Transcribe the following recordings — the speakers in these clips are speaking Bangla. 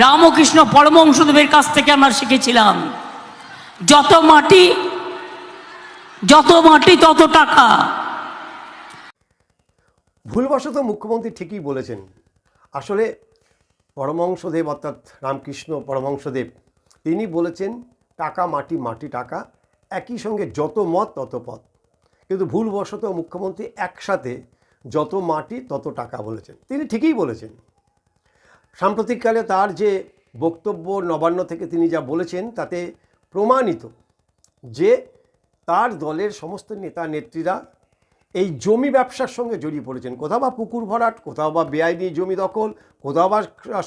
রামকৃষ্ণ পরমংশদেবের কাছ থেকে আমরা শিখেছিলাম, যত মাটি যত মাটি, তত টাকা। ভুলবশত মুখ্যমন্ত্রী ঠিকই বলেছেন। আসলে পরমংশদেব অর্থাৎ রামকৃষ্ণ পরমংশদেব তিনি বলেছেন, টাকা, মাটি মাটি, টাকা, একই সঙ্গে যত মত, তত পথ কিন্তু ভুলবশত মুখ্যমন্ত্রী একসাথে যত মাটি, তত টাকা বলেছেন। তিনি ঠিকই বলেছেন। সাম্প্রতিককালে তার যে বক্তব্য নবান্ন থেকে তিনি যা বলেছেন, তাতে প্রমাণিত যে তার দলের সমস্ত নেতা নেত্রীরা এই জমি ব্যবসার সঙ্গে জড়িয়ে পড়েছেন। কোথাও বা পুকুর ভরাট, কোথাও বা বেআইনি জমি দখল, কোথাও বা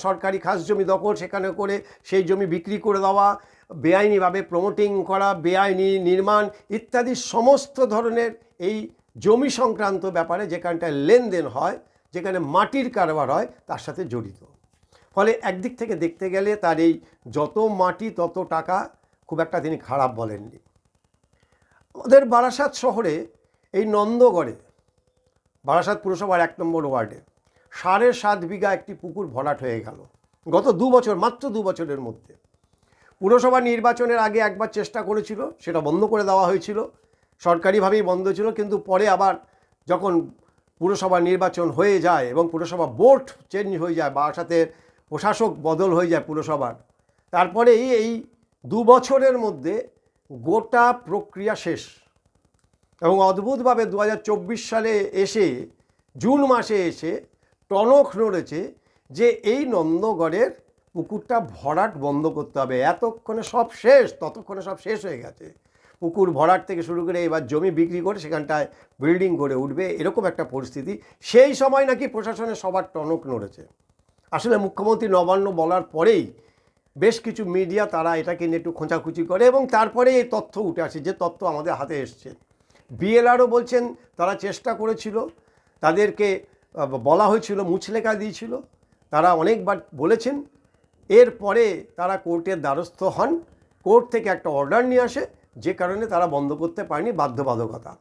সরকারি খাস জমি দখল সেখানে করে সেই জমি বিক্রি করে দেওয়া, বেআইনিভাবে প্রমোটিং করা, বেআইনি নির্মাণ ইত্যাদি সমস্ত ধরনের এই জমি সংক্রান্ত ব্যাপারে যেখানটায় লেনদেন হয়, যেখানে মাটির কারবার হয়, তার সাথে জড়িত। ফলে একদিক থেকে দেখতে গেলে তার এই যত মাটি, তত টাকা খুব একটা তিনি খারাপ বলেননি। আমাদের বারাসাত শহরে এই নন্দগড়ে, বারাসাত পুরসভার এক নম্বর ওয়ার্ডে সাড়ে সাত বিঘা একটি পুকুর ভরাট হয়ে গেল গত দু বছর, মাত্র দু বছরের মধ্যে। পুরসভা নির্বাচনের আগে একবার চেষ্টা করেছিল, সেটা বন্ধ করে দেওয়া হয়েছিল, সরকারিভাবেই বন্ধ ছিল, কিন্তু পরে আবার যখন পুরসভা নির্বাচন হয়ে যায় এবং পুরসভা বোর্ড চেঞ্জ হয়ে যায়, বারাসাতের প্রশাসক বদল হয়ে যায় পুরসভার। তারপরেই এই দু বছরের মধ্যে গোটা প্রক্রিয়া শেষ। এবং অদ্ভুতভাবে দু হাজার চব্বিশ সালে এসে, জুন মাসে এসে টনক নড়েছে যে এই নন্দগড়ের পুকুরটা ভরাট বন্ধ করতে হবে। এতক্ষণে সব শেষ, ততক্ষণে সব শেষ হয়ে গেছে। পুকুর ভরাট থেকে শুরু করে এবার জমি বিক্রি করে সেখানটায় বিল্ডিং করে উঠবে, এরকম একটা পরিস্থিতি। সেই সময় নাকি প্রশাসনের সবার টনক নড়েছে। আসলে মুখ্যমন্ত্রী নবান্ন বলার পরেই বেশ কিছু মিডিয়া তারা এটাকে নিয়ে একটু খোঁচাখুচি করে এবং তারপরে এই তথ্য উঠে আসে, যে তথ্য আমাদের হাতে এসছে। বিএলআরও বলছেন তারা চেষ্টা করেছিল, তাদেরকে বলা হয়েছিল মুচলেখা দিয়েছিল। তারা অনেকবার বলেছেন, এরপরে তারা কোর্টের দ্বারস্থ হন, কোর্ট থেকে একটা অর্ডার নিয়ে আসে, যে কারণে তারা বন্ধ করতে পারেনি বাধ্যবাধকতা।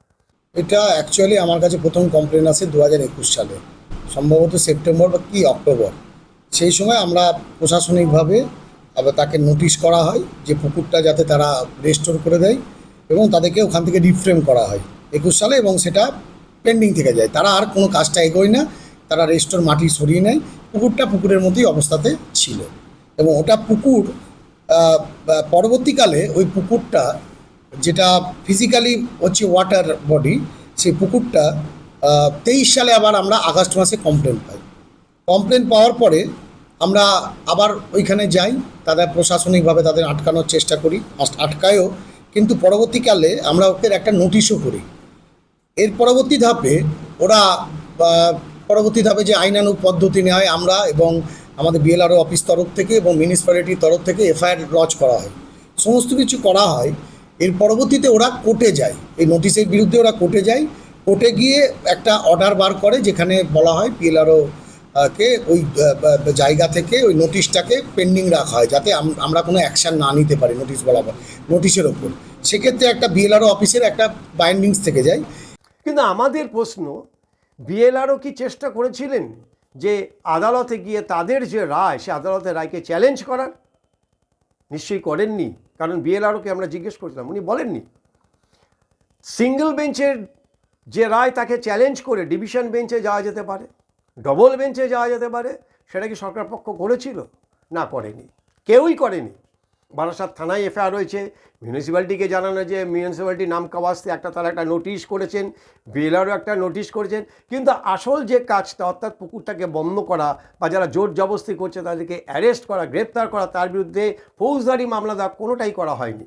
এটা অ্যাকচুয়ালি আমার কাছে প্রথম কমপ্লেন আছে দু হাজার একুশ সালে, সম্ভবত সেপ্টেম্বর বা কি, অক্টোবর। সেই সময় আমরা প্রশাসনিকভাবে আবার তাকে নোটিশ করা হয় যে পুকুরটা যাতে তারা রেস্টোর করে দেয় এবং তাদেরকে ওখান থেকে রিফ্রেম করা হয় একুশ সালে এবং সেটা পেন্ডিং থেকে যায়। তারা আর কোনো কাজটা এগোয় না, তারা রেস্টোর মাটি সরিয়ে নেয়। পুকুরটা পুকুরের মধ্যেই অবস্থাতে ছিল এবং ওটা পুকুর পরবর্তীকালে ওই পুকুরটা যেটা ফিজিক্যালি হচ্ছে ওয়াটার বডি সেই পুকুরটা তেইশ সালে আবার আমরা আগস্ট মাসে কমপ্লেন পাই। কমপ্লেন পাওয়ার পরে আমরা আবার ওইখানে যাই, তাদের প্রশাসনিকভাবে তাদের আটকানোর চেষ্টা করি আটকায়ও। কিন্তু পরবর্তীকালে আমরা ওদের একটা নোটিশও করি। এর পরবর্তী ধাপে ওরা পরবর্তী ধাপে যে আইনানুগ পদ্ধতি নেয় আমরা এবং আমাদের বিএলআরও অফিস তরফ থেকে এবং মিউনিসিপ্যালিটির তরফ থেকে এফআইআর লজ করা হয়। সমস্ত কিছু করা হয়। এর পরবর্তীতে ওরা কোর্টে যায়। এই নোটিশের বিরুদ্ধে ওরা কোর্টে যায়। কোর্টে গিয়ে একটা অর্ডার বার করে যেখানে বলা হয় পিএলআরও কে ওই জায়গা থেকে ওই নোটিশটাকে পেন্ডিং রাখা হয়, যাতে আমরা কোনো অ্যাকশান না নিতে পারি নোটিশ বরাবর নোটিশের ওপর। সেক্ষেত্রে একটা বিএলআরও অফিসের একটা বাইন্ডিংস থেকে যায়। কিন্তু আমাদের প্রশ্ন বিএলআরও কি চেষ্টা করেছিলেন যে আদালতে গিয়ে তাদের যে রায়, সে আদালতের রায়কে চ্যালেঞ্জ করার? নিশ্চয়ই করেননি। কারণ বিএলআরওকে আমরা জিজ্ঞেস করছিলাম, উনি বলেননি। সিঙ্গেল বেঞ্চের যে রায়, তাকে চ্যালেঞ্জ করে ডিভিশন বেঞ্চে যাওয়া যেতে পারে। ডবল বেঞ্চে যাওয়া যেতে পারে, সেটা কি সরকার পক্ষ করেছিল? না করেনি। কেউই করেনি। বারাসাত থানায় এফআইআর রয়েছে। মিউনিসিপ্যালিটিকে জানানো যে মিউনিসিপ্যালিটি নাম কাওয়াস্তে একটা তারা একটা নোটিশ করেছেন, বিএলআরও একটা নোটিশ করেছেন, কিন্তু আসল যে কাজটা, অর্থাৎ পুকুরটাকে বন্ধ করা বা যারা জোর জবস্তি করছে তাদেরকে অ্যারেস্ট করা, গ্রেপ্তার করা, তার বিরুদ্ধে ফৌজদারি মামলা দেওয়া কোনোটাই করা হয়নি।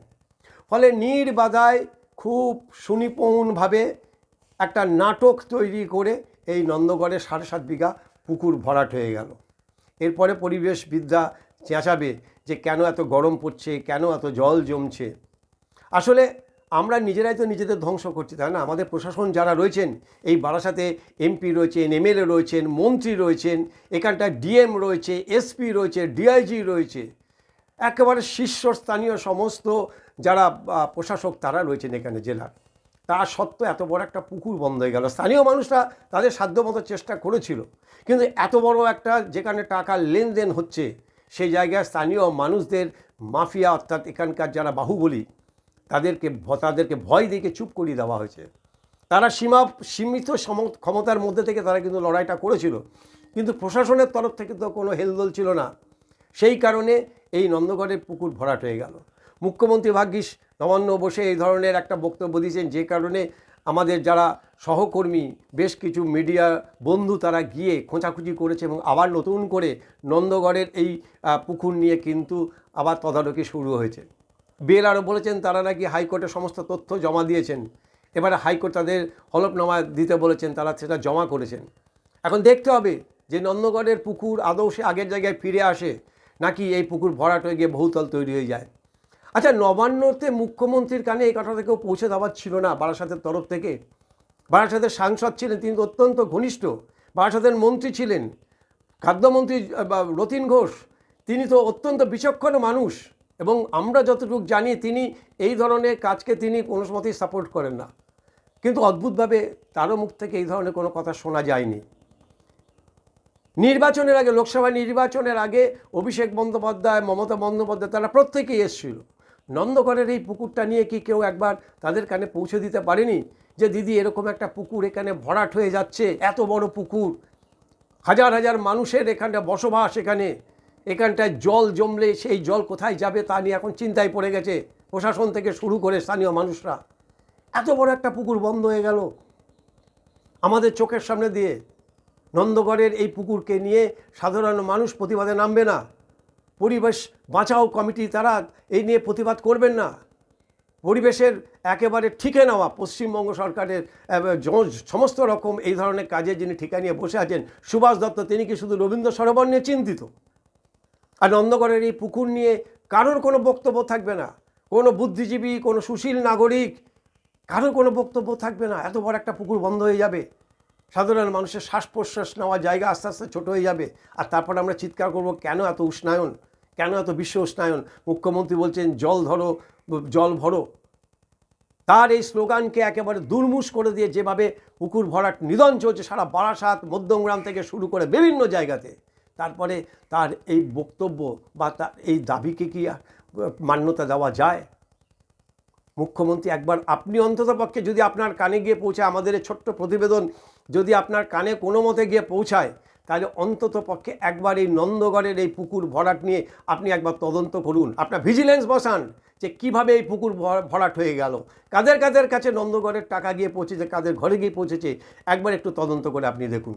ফলে নির্বাধায় খুব সুনিপুণভাবে একটা নাটক তৈরি করে এই নন্দগড়ে সাড়ে সাত বিঘা পুকুর ভরাট হয়ে গেল। এরপরে পরিবেশবিদরা চেঁচাবে যে কেন এত গরম পড়ছে, কেন এত জল জমছে। আসলে আমরা নিজেরাই তো নিজেদের ধ্বংস করছি, তাই না? আমাদের প্রশাসন যারা রয়েছেন, এই বারাসাতে এমপি রয়েছেন, এমএলএ রয়েছেন, মন্ত্রী রয়েছেন, এখানটায় ডিএম রয়েছে, এসপি রয়েছে, ডিআইজি রয়েছে, একেবারে শীর্ষস্থানীয় সমস্ত যারা প্রশাসক তারা রয়েছেন এখানে জেলার। তা সত্ত্বেও এত বড় একটা পুকুর বন্ধ হয়ে গেল। স্থানীয় মানুষরা তাদের সাধ্যমতো চেষ্টা করেছিল। কিন্তু এত বড় একটা যেখানে টাকার লেনদেন হচ্ছে, সেই জায়গায় স্থানীয় মানুষদের মাফিয়া অর্থাৎ এখানকার যারা বাহুবলী, তাদেরকে তাদেরকে ভয় দিকে চুপ করিয়ে দেওয়া হয়েছে। তারা সীমা, সীমিত সম- ক্ষমতার মধ্যে থেকে তারা কিন্তু লড়াইটা করেছিল। কিন্তু প্রশাসনের তরফ থেকে তো কোনো হেলদোল ছিল না। সেই কারণে এই নন্দগড়ের পুকুর ভরাট হয়ে গেল। মুখ্যমন্ত্রী ভাগ্যিস নবান্ন বসে এই ধরনের একটা বক্তব্য দিয়েছেন যে কারণে আমাদের যারা সহকর্মী, বেশ কিছু মিডিয়া বন্ধু তারা গিয়ে খোঁচাখুঁচি করেছে এবং আবার নতুন করে নন্দগড়ের এই পুকুর নিয়ে কিন্তু আবার তদারকি শুরু হয়েছে। বেল আরও বলেছেন তারা নাকি হাইকোর্টে সমস্ত তথ্য জমা দিয়েছেন। এবারে হাইকোর্ট তাদের হলফনামা দিতে বলেছেন, তারা সেটা জমা করেছেন। এখন দেখতে হবে যে নন্দগড়ের পুকুর আদৌ সে আগের জায়গায় ফিরে আসে নাকি এই পুকুর ভরাট হয়ে গিয়ে বহুতল তৈরি হয়ে যায়। আচ্ছা নবান্নতে মুখ্যমন্ত্রীর কানে এই কথাটা কেউ পৌঁছে দেওয়ার ছিল না বারাসাতের তরফ থেকে। বারাসাতের সাংসদ ছিলেন, তিনি অত্যন্ত ঘনিষ্ঠ। বারাসাতের মন্ত্রী ছিলেন, খাদ্যমন্ত্রী রতিন ঘোষ। তিনি তো অত্যন্ত বিচক্ষণ মানুষ এবং আমরা যতটুকু জানি, তিনি এই ধরনের কাজকে তিনি কোনো মতেই সাপোর্ট করেন না। কিন্তু অদ্ভুতভাবে তারও মুখ থেকে এই ধরনের কোনো কথা শোনা যায়নি। নির্বাচনের আগে, লোকসভা নির্বাচনের আগে অভিষেক বন্দ্যোপাধ্যায়, মমতা বন্দ্যোপাধ্যায়, তারা প্রত্যেকেই এসেছিল। নন্দগড়ের এই পুকুরটা নিয়ে কি কেউ একবার তাদের কানে পৌঁছে দিতে পারেনি? যে দিদি, এরকম একটা পুকুর এখানে ভরাট হয়ে যাচ্ছে, এত বড় পুকুর। হাজার হাজার মানুষের এখানটা বসবাস এখানে। এখানটায় জল জমলে, সেই জল কোথায় যাবে তা নিয়ে এখন চিন্তায় পড়ে গেছে প্রশাসন থেকে শুরু করে স্থানীয় মানুষরা। এত বড় একটা পুকুর বন্ধ হয়ে গেল। আমাদের চোখের সামনে দিয়ে নন্দগড়ের এই পুকুরকে নিয়ে সাধারণ মানুষ প্রতিবাদে নামবে না। পরিবেশ বাঁচাও কমিটি, তারা এই নিয়ে প্রতিবাদ করবেন না। পরিবেশের একেবারে ঠিকে নেওয়া পশ্চিমবঙ্গ সরকারের সমস্ত রকম এই ধরনের কাজে যিনি ঠিকা নিয়ে বসে আছেন, সুভাষ দত্ত, তিনি কি শুধু রবীন্দ্র সরোবর নিয়ে চিন্তিত? আর নন্দগড়ের এই পুকুর নিয়ে কারোর কোনো বক্তব্য থাকবে না। কোনো বুদ্ধিজীবী, কোনো সুশীল নাগরিক, কারোর কোনো বক্তব্য থাকবে না। এত বড় একটা পুকুর বন্ধ হয়ে যাবে। সাধারণ মানুষের শ্বাস প্রশ্বাস নেওয়া জায়গা আস্তে আস্তে ছোট হয়ে যাবে। আর তারপর আমরা চিৎকার করব, কেন এত উষ্ণায়ন? কেন এত বিশ্ব উষ্ণায়ন? মুখ্যমন্ত্রী বলছেন, জল ধরো, জল ভরো। তার এই স্লোগানকে একেবারে দুর্মুষ করে দিয়ে যেভাবে পুকুর ভরাট নিধন চলছে, সারা বারাসাত, মধ্যমগ্রাম থেকে শুরু করে বিভিন্ন জায়গাতে, তারপরে তার এই বক্তব্য বা তার এই দাবিকে কি মান্যতা দেওয়া যায়? মুখ্যমন্ত্রী, একবার আপনি অন্তত পক্ষে যদি আপনার কানে গিয়ে পৌঁছায়, আমাদের ছোট্ট প্রতিবেদন যদি আপনার কানে কোনো মতে গিয়ে পৌঁছায় তাহলে অন্তত পক্ষে একবার এই নন্দগড়ের এই পুকুর ভরাট নিয়ে আপনি একবার তদন্ত করুন। আপনার ভিজিলেন্স বসান যে কীভাবে এই পুকুর ভরাট হয়ে গেল। কাদের কাদের কাছে নন্দগড়ের টাকা গিয়ে পৌঁছেছে, কাদের ঘরে গিয়ে পৌঁছেছে, একবার একটু তদন্ত করে আপনি দেখুন।